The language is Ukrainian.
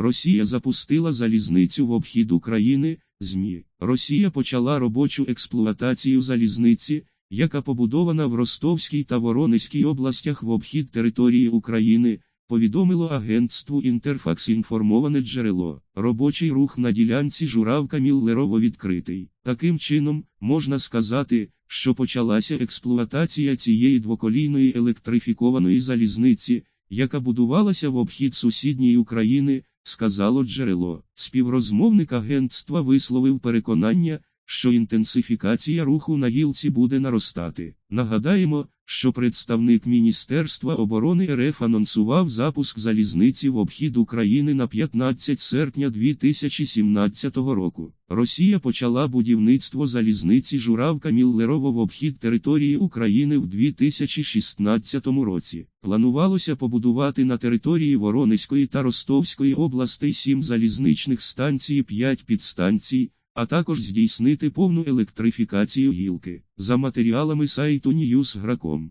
Росія запустила залізницю в обхід України. ЗМІ. Росія почала робочу експлуатацію залізниці, яка побудована в Ростовській та Воронезькій областях в обхід території України. Повідомило агентству Інтерфакс інформоване джерело. Робочий рух на ділянці Журавка Міллерово відкритий. Таким чином, можна сказати, що почалася експлуатація цієї двоколійної електрифікованої залізниці, яка будувалася в обхід сусідньої України, сказало джерело. Співрозмовник агентства висловив переконання, що інтенсифікація руху на гілці буде наростати. Нагадаємо, що представник Міністерства оборони РФ анонсував запуск залізниці в обхід України на 15 серпня 2017 року. Росія почала будівництво залізниці Журавка Міллерово в обхід території України в 2016 році. Планувалося побудувати на території Воронезької та Ростовської областей 7 залізничних станцій 5 підстанцій а також здійснити повну електрифікацію гілки. За матеріалами сайту Newsgrakом.